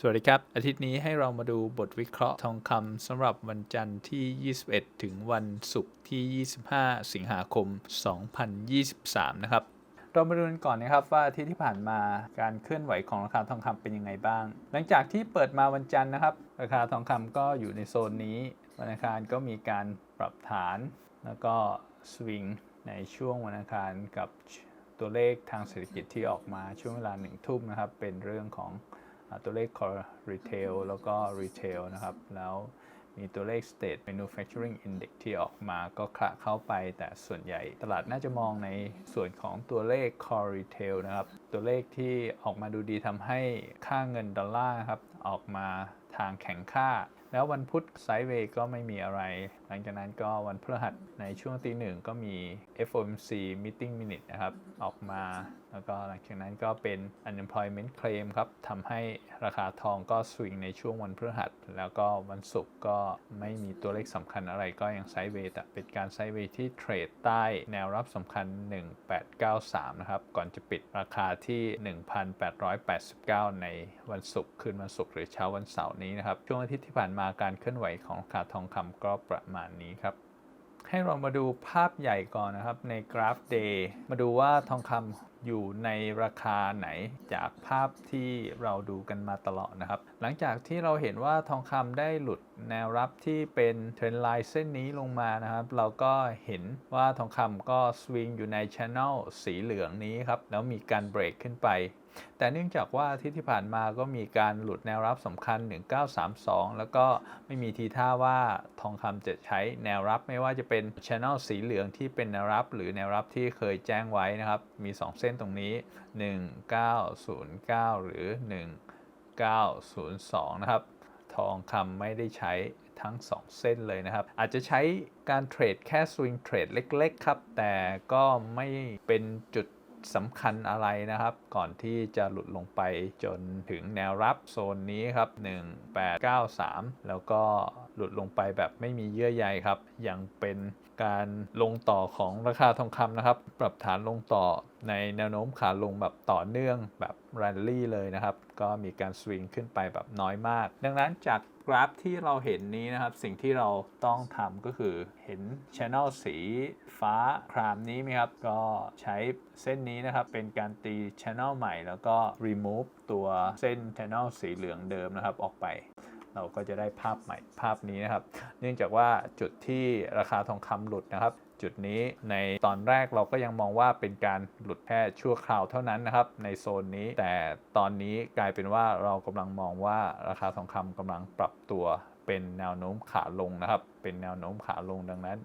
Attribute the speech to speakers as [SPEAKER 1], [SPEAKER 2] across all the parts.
[SPEAKER 1] สวัสดีครับ อาทิตย์นี้ให้เรามาดูบทวิเคราะห์ทองคำสำหรับวันจันทร์ที่ 21 ถึงวันศุกร์ที่ 25 สิงหาคม 2023 นะครับ เรามาดูกันก่อนนะครับว่าอาทิตย์ที่ผ่านมาการเคลื่อนไหวของราคาทองคำเป็นยังไงบ้าง หลังจากที่เปิดมาวันจันทร์นะครับ ราคาทองคำก็อยู่ในโซนนี้วันอังคารก็มีการปรับฐาน แล้วก็สวิงในช่วงวันอังคารกับตัวเลขทางเศรษฐกิจที่ออกมาช่วงเวลาหนึ่งทุ่มนะครับเป็นเรื่องของ ตัวเลข core retail แล้วก็ retail นะครับ แล้วมีตัวเลข state manufacturing index ที่ออกมาก็คละเข้าไป แต่ส่วนใหญ่ตลาดน่าจะมองในส่วนของตัวเลข core retail นะครับ ตัวเลขที่ออกมาดูดีทำให้ค่าเงินดอลลาร์ครับ ออกมาทางแข็งค่า แล้ววันพุธไซด์เวย์ก็ไม่มีอะไร หลังจากนั้นก็วันพฤหัสในช่วงตีหนึ่งก็มี FOMC meeting minute นะครับ ออกมา แล้วก็หลังจากนั้นก็เป็น unemployment claim ครับทำให้ราคาทองก็สวิงในช่วงวันพฤหัส แล้วก็วันศุกร์ก็ไม่มีตัวเลขสำคัญอะไรก็ยังไซด์เวย์แต่เป็นการไซด์เวย์ที่เทรดใต้แนวรับสำคัญ 1893 นะครับ ก่อนจะปิดราคาที่ 1889 ในวันศุกร์คืนวันศุกร์หรือเช้าวันเสาร์นี้นะครับ ช่วงอาทิตย์ที่ผ่านมาการเคลื่อนไหวของราคาทองคำก็ประมาณนี้ครับให้เรามาดูภาพใหญ่ก่อนนะครับในกราฟ Day มาดูว่าทองคำ อยู่ในราคาไหนจากภาพที่เราดูกันมาตลอดนะครับ หลังจากที่เราเห็นว่าทองคำได้หลุดแนวรับที่เป็นเทรนไลน์เส้นนี้ลงมานะครับ เราก็เห็นว่าทองคำก็สวิงอยู่ในช ANNEL สีเหลืองนี้ครับ แล้วมีการเบรกขึ้นไป แต่เนื่องจากว่าที่ที่ผ่านมาก็มีการหลุดแนวรับสำคัญ 1932 แล้วก็ไม่มีทีท่าว่าทองคำจะใช้แนวรับไม่ว่าจะเป็น Channel สีเหลืองที่เป็นแนวรับ หรือแนวรับที่เคยแจ้งไว้นะครับ มี 2 เส้นตรงนี้ 1909 หรือ 1902 นะครับ ทองคำไม่ได้ใช้ทั้ง 2 เส้นเลยนะครับ อาจจะใช้การเทรดแค่สวิงเทรดเล็ก ๆ ครับ แต่ก็ไม่เป็นจุด สำคัญอะไรนะครับ ก่อนที่จะหลุดลงไปจนถึงแนวรับโซนนี้ครับ 1893 แล้วก็หลุดลงไปแบบไม่มีเยื่อใยครับ ยังเป็น การลงต่อของราคาทองคำนะครับ ปรับฐานลงต่อในแนวโน้มขาลงแบบต่อเนื่องแบบแรลลี่เลยนะครับ ก็มีการสวิงขึ้นไปแบบน้อยมาก ดังนั้นจากกราฟที่เราเห็นนี้นะครับ สิ่งที่เราต้องทำก็คือเห็น Channel สีฟ้าครามนี้ไหมครับ ก็ใช้เส้นนี้นะครับ เป็นการตี Channel ใหม่แล้วก็ remove ตัวเส้น Channel สีเหลืองเดิมนะครับออกไป เราก็จะได้ภาพใหม่ภาพนี้นะครับ เนื่องจากว่าจุดที่ราคาทองคำหลุดนะครับ จุดนี้ในตอนแรกเราก็ยังมองว่าเป็นการหลุดแค่ชั่วคราวเท่านั้นนะครับ ในโซนนี้ แต่ตอนนี้กลายเป็นว่าเรากำลังมองว่าราคาทองคำกำลังปรับตัวเป็นแนวโน้มขาลงนะครับ เป็นแนวโน้มขาลงดังนั้น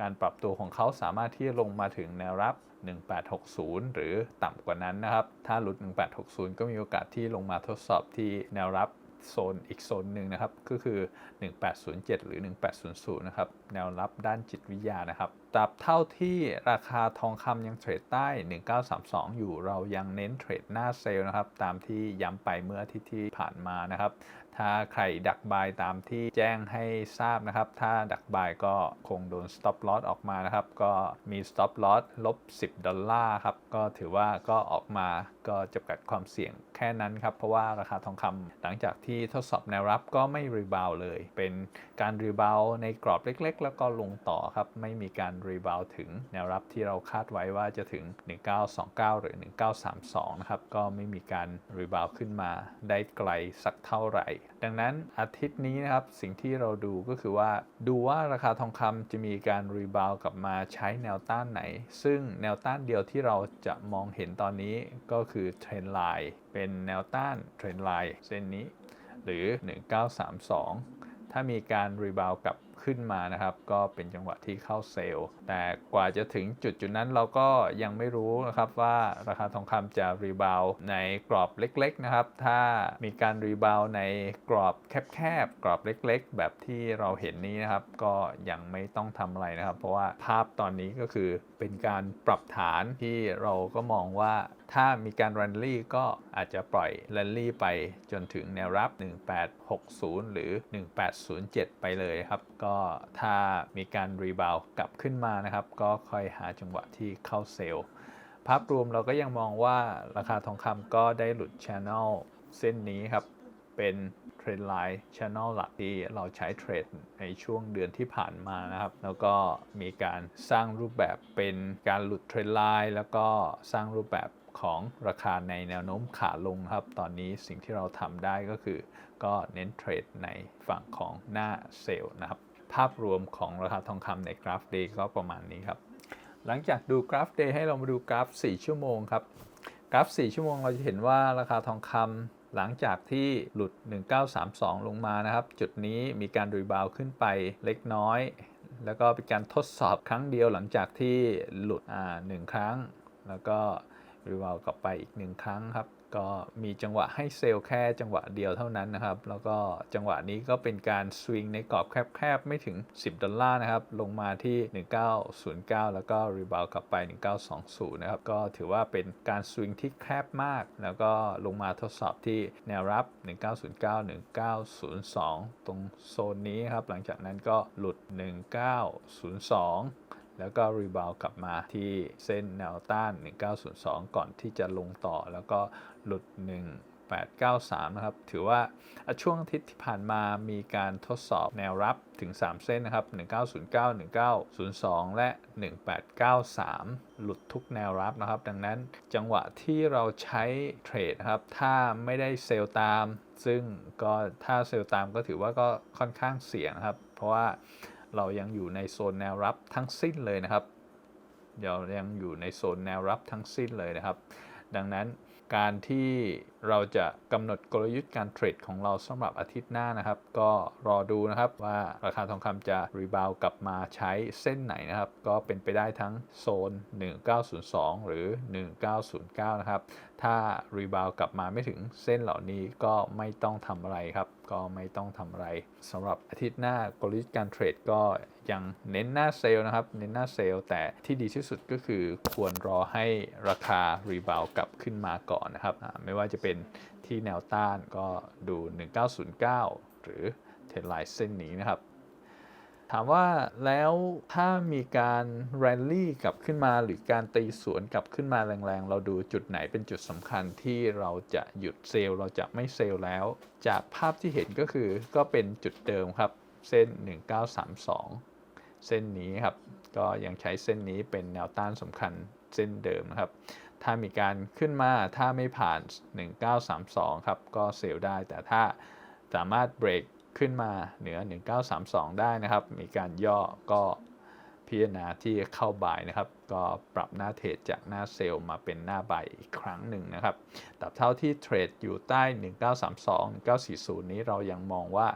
[SPEAKER 1] การปรับตัวของเขาสามารถที่จะลงมาถึงแนวรับ 1860 หรือต่ำกว่านั้นนะครับ ถ้าหลุด 1860 ก็มีโอกาสที่ลงมาทดสอบที่แนวรับ โซนอีกโซนหนึ่งนะครับ ก็คือ 1807 หรือ 1800 นะครับ แนวรับด้านจิตวิทยานะครับตราบเท่าที่ราคาทองคำยังเทรดใต้ 1932 อยู่เรายังเน้นเทรดหน้าเซลล์นะครับ ตามที่ย้ำไปเมื่ออาทิตย์ที่ผ่านมานะครับ ถ้าใครดักบายตามที่แจ้งให้ทราบนะครับ ถ้าดักบายก็คงโดน stop loss ออกมานะครับ ก็มี stop loss ลบ 10 ดอลลาร์ครับ ก็ถือว่าก็ออกมาก็จำกัดความเสี่ยง แค่นั้นครับ เพราะว่าราคาทองคำหลังจากที่ทดสอบแนวรับก็ไม่รีบาวเลย เป็นการรีบาวในกรอบเล็กๆ แล้วก็ลงต่อครับ ไม่มีการรีบาวถึงแนวรับที่เราคาดไว้ว่าจะถึง 1929 หรือ 1932 นะครับ ก็ไม่มีการรีบาวขึ้นมาได้ไกลสักเท่าไหร่ ดังนั้นอาทิตย์นี้นะครับ สิ่งที่เราดูก็คือว่า ดูว่าราคาทองคำจะมีการรีบาวกลับมาใช้แนวต้านไหน ซึ่งแนวต้านเดียวที่เราจะมองเห็นตอนนี้ก็คือเทรนไลน์เป็นแนวต้านเทรนไลน์เส้นนี้ หรือ 1932 ถ้ามีการรีบาวกลับขึ้นมานะครับ ก็เป็นจังหวะที่เข้าเซลล์ แต่กว่าจะถึงจุดจุดนั้นเราก็ยังไม่รู้นะครับว่าราคาทองคำจะรีบาวในกรอบเล็กๆนะครับ ถ้ามีการรีบาวในกรอบแคบๆ กรอบเล็กๆ แบบที่เราเห็นนี้นะครับ ก็ยังไม่ต้องทำอะไรนะครับ เพราะว่าภาพตอนนี้ก็คือเป็นการปรับฐานที่เราก็มองว่า ถ้ามีการรันลี่ก็อาจจะปล่อยรันลี่ไปจนถึงแนวรับ 1860 หรือ 1807 ไปเลยครับ ก็ถ้ามีการรีบาวกลับขึ้นมานะครับ ก็ค่อยหาจังหวะที่เข้าเซลล์ภาพรวมเราก็ยังมองว่าราคาทองคำก็ได้หลุด Channel เส้นนี้ครับ เป็นเทรนไลน์ช n นลหลักที่เราใช้เทรดในช่วงเดือนที่ผ่านมานะครับ แล้วก็มีการสร้างรูปแบบเป็นการหลุดเทรนไลน์แล้วก็สร้างรูปแบบ ของราคาในแนวโน้มขาลงครับ ตอนนี้สิ่งที่เราทำได้ก็คือ ก็เน้นเทรดในฝั่งของหน้าเซลล์นะครับ ภาพรวมของราคาทองคำในกราฟ Day ก็ประมาณนี้ครับ หลังจากดูกราฟ Day ให้เรามาดูกราฟ 4 ชั่วโมงครับ กราฟ 4 ชั่วโมงเราจะเห็นว่าราคาทองคำหลังจากที่หลุด 1932 ลงมานะครับ จุดนี้มีการรีบาวขึ้นไปเล็กน้อย แล้วก็เป็นการทดสอบครั้งเดียวหลังจากที่หลุดอ่าหนึ่งครั้ง แล้วก็ รีบาวกลับไปอีกหนึ่งครั้งครับ ก็มีจังหวะให้เซลล์แค่จังหวะเดียวเท่านั้นนะครับ แล้วก็จังหวะนี้ก็เป็นการสวิงในกรอบแคบๆ ไม่ถึง 10 ดอลลาร์นะครับ ลงมาที่ 1909 แล้วก็รีบาวกลับไป 1920 นะครับ ก็ถือว่าเป็นการสวิงที่แคบมาก แล้วก็ลงมาทดสอบที่แนวรับ 1909 1902 ตรงโซนนี้ครับ หลังจากนั้นก็หลุด 1902 แล้วก็รีบาวกลับมาที่เส้นแนวต้าน 1902 ก่อนที่จะลงต่อแล้วก็หลุด 1893 นะครับ ถือว่าช่วงอาทิตย์ที่ผ่านมามีการทดสอบแนวรับถึง 3 เส้นนะครับ 1909 1902 และ 1893 หลุดทุกแนวรับนะครับ ดังนั้นจังหวะที่เราใช้เทรดนะครับ ถ้าไม่ได้เซลล์ตาม ซึ่งก็ถ้าเซลล์ตามก็ถือว่าก็ค่อนข้างเสี่ยงนะครับ เพราะว่า เรายังอยู่ในโซนแนวรับทั้งสิ้นเลยนะครับเรายังอยู่ในโซนแนวรับทั้งสิ้นเลยนะครับ ดังนั้นการที่เราจะกำหนดกลยุทธ์การเทรดของเราสำหรับอาทิตย์หน้านะครับ ก็รอดูนะครับว่าราคาทองคำจะรีบาวกลับมาใช้เส้นไหนนะครับ ก็เป็นไปได้ทั้งโซน 1902 หรือ 1909 นะครับ ถ้ารีบาวกลับมาไม่ถึงเส้นเหล่านี้ก็ไม่ต้องทำอะไรครับ ก็ไม่ต้องทำอะไรสำหรับอาทิตย์หน้ากลยุทธ์การเทรดก็ยังเน้นหน้าเซลล์นะครับ เน้นหน้าเซลล์แต่ที่ดีที่สุดก็คือควรรอให้ราคารีบาวกลับขึ้นมาก่อนนะครับ ไม่ว่าจะเป็นที่แนวต้านก็ดู 1909 หรือเทรนไลน์เส้นนี้นะครับ ถามว่าแล้วถ้ามีการแรลลี่กลับขึ้นมาหรือการตีสวนกลับขึ้นมาแรงๆ เราดูจุดไหนเป็นจุดสำคัญที่เราจะหยุดเซลล์ เราจะไม่เซลล์แล้ว จากภาพที่เห็นก็คือก็เป็นจุดเดิมครับ เส้น 1932 เส้นนี้ครับ ก็ยังใช้เส้นนี้เป็นแนวต้านสำคัญเส้นเดิมนะครับ ถ้ามีการขึ้นมาถ้าไม่ผ่าน 1932 ครับ ก็เซลล์ได้ แต่ถ้าสามารถเบรกขึ้นมาเหนือ 1932 ได้นะครับ มีการย่อก็พิจารณาที่เข้าบายนะครับ ก็ปรับหน้าเทรดจากหน้าเซลล์มาเป็นหน้าบายอีกครั้งหนึ่งนะครับแต่เท่าที่เทรดอยู่ใต้ 1932 1940 นี้เรายังมองว่า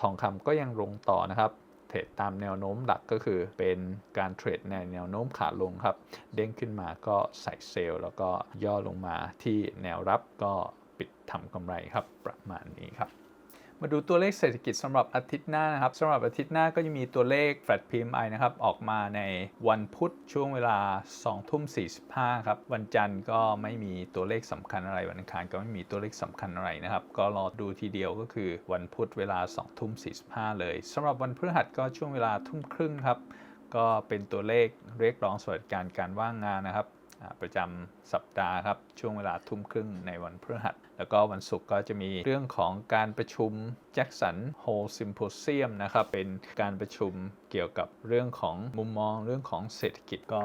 [SPEAKER 1] ทองคำก็ยังลงต่อนะครับ เทรดตามแนวโน้มหลักก็คือเป็นการเทรดในแนวโน้มขาลงครับ เด้งขึ้นมาก็ใส่เซลล์แล้วก็ย่อลงมาที่แนวรับก็ปิดทำกำไรครับประมาณนี้ มาดูตัวเลขเศรษฐกิจสำหรับอาทิตย์หน้านะครับสำหรับอาทิตย์หน้าก็จะมีตัวเลข Flat PMI นะครับออกมาในวันพุธช่วงเวลา2ทุ่ม45ครับวันจันทร์ก็ไม่มีตัวเลขสำคัญอะไรวันอังคารก็ไม่มีตัวเลขสำคัญอะไรนะครับก็รอดูทีเดียวก็คือวันพุธเวลา2ทุ่ม45เลยสำหรับวันพฤหัสก็ช่วงเวลาทุ่มครึ่งครับก็เป็นตัวเลขเรียกร้องสวัสดิการการว่างงานนะครับ ประจำสัปดาห์ครับ ช่วงเวลาทุ่มครึ่งในวันพฤหัส แล้วก็วันศุกร์ก็จะมีเรื่องของการประชุม Jackson Hole Symposium นะครับ เป็นการประชุมเกี่ยวกับเรื่องของมุมมองเรื่องของเศรษฐกิจก็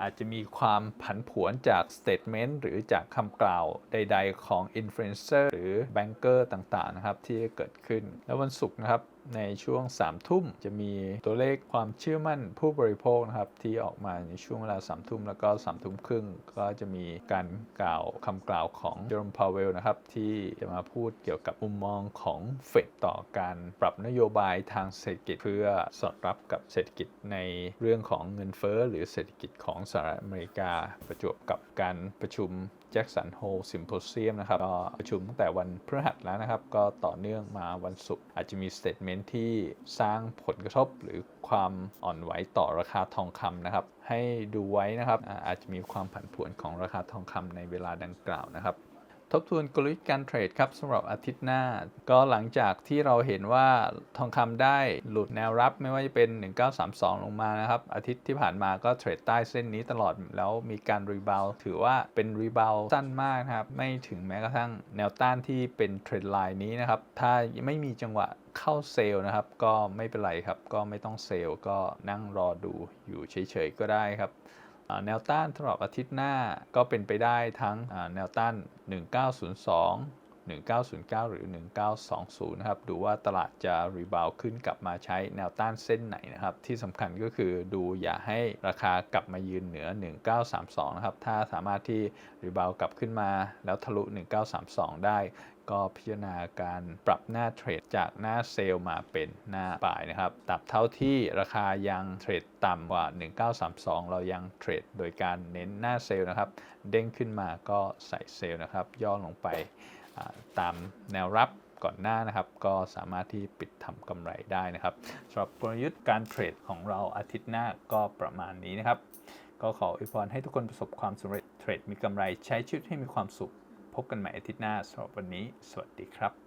[SPEAKER 1] อาจจะมีความผันผวนจาก statement หรือจากคำกล่าวใด ๆ ของ influencer หรือ banker ต่างๆนะครับที่เกิดขึ้น แล้ววันศุกร์นะครับ ในช่วง3ทุ่มจะมีตัวเลขความเชื่อมั่นผู้บริโภคนะครับที่ออกมาในช่วงเวลา3ทุ่มแล้วก็3ทุ่มครึ่งก็จะมีการกล่าวคำกล่าวของเจอร์มพาวเวลนะครับที่จะมาพูดเกี่ยวกับมุมมองของเฟดต่อการปรับนโยบายทางเศรษฐกิจเพื่อสอดรับกับเศรษฐกิจในเรื่องของเงินเฟ้อหรือเศรษฐกิจของสหรัฐอเมริกาประจวบกับการประชุม แจ็คสันโฮลซิมโพเซียมนะครับก็ประชุมตั้งแต่วันพฤหัสแล้วนะครับ ก็ต่อเนื่องมาวันศุกร์อาจจะมีสเตทเมนท์ที่สร้างผลกระทบหรือความอ่อนไหวต่อราคาทองคำนะครับ ให้ดูไว้นะครับอาอาจจะมีความผันผวนของราคาทองคำในเวลาดังกล่าวนะครับ ทบทวนกลยุทธ์การเทรดครับสำหรับอาทิตย์หน้า ก็หลังจากที่เราเห็นว่าทองคำได้หลุดแนวรับไม่ว่าจะเป็น 1932 ลงมานะครับ อาทิตย์ที่ผ่านมาก็เทรดใต้เส้นนี้ตลอดแล้วมีการรีบาวถือว่าเป็นรีบาวสั้นมากนะครับ ไม่ถึงแม้กระทั่งแนวต้านที่เป็นเทรนไลน์นี้นะครับ ถ้าไม่มีจังหวะเข้าเซลล์นะครับ ก็ไม่เป็นไรครับ ก็ไม่ต้องเซลล์ก็นั่งรอดูอยู่เฉยๆก็ได้ครับ แนวต้านสำหรับอาทิตย์หน้าก็เป็นไปได้ทั้งแนวต้าน 1902 1909 หรือ 1920 นะครับ ดูว่าตลาดจะรีบาวขึ้นกลับมาใช้แนวต้านเส้นไหนนะครับ ที่สำคัญก็คือดูอย่าให้ราคากลับมายืนเหนือ 1932 นะครับ ถ้าสามารถที่รีบาวกลับขึ้นมาแล้วทะลุ 1932 ได้ ก็พิจารณาการปรับหน้าเทรดจากหน้าเซลล์มาเป็นหน้าบายนะครับตราบเท่าที่ราคายังเทรดต่ำกว่า 1932 เรายังเทรดโดยการเน้นหน้าเซลล์นะครับ เด้งขึ้นมาก็ใส่เซลล์นะครับ ย่อลงไปตามแนวรับก่อนหน้านะครับ ก็สามารถที่ปิดทำกำไรได้นะครับสำหรับกลยุทธ์การเทรดของเราอาทิตย์หน้าก็ประมาณนี้นะครับ ก็ขออวยพรให้ทุกคนประสบความสำเร็จเทรดมีกำไรใช้ชีวิตให้มีความสุข พบกันใหม่อาทิตย์หน้าสำหรับวันนี้ สวัสดีครับ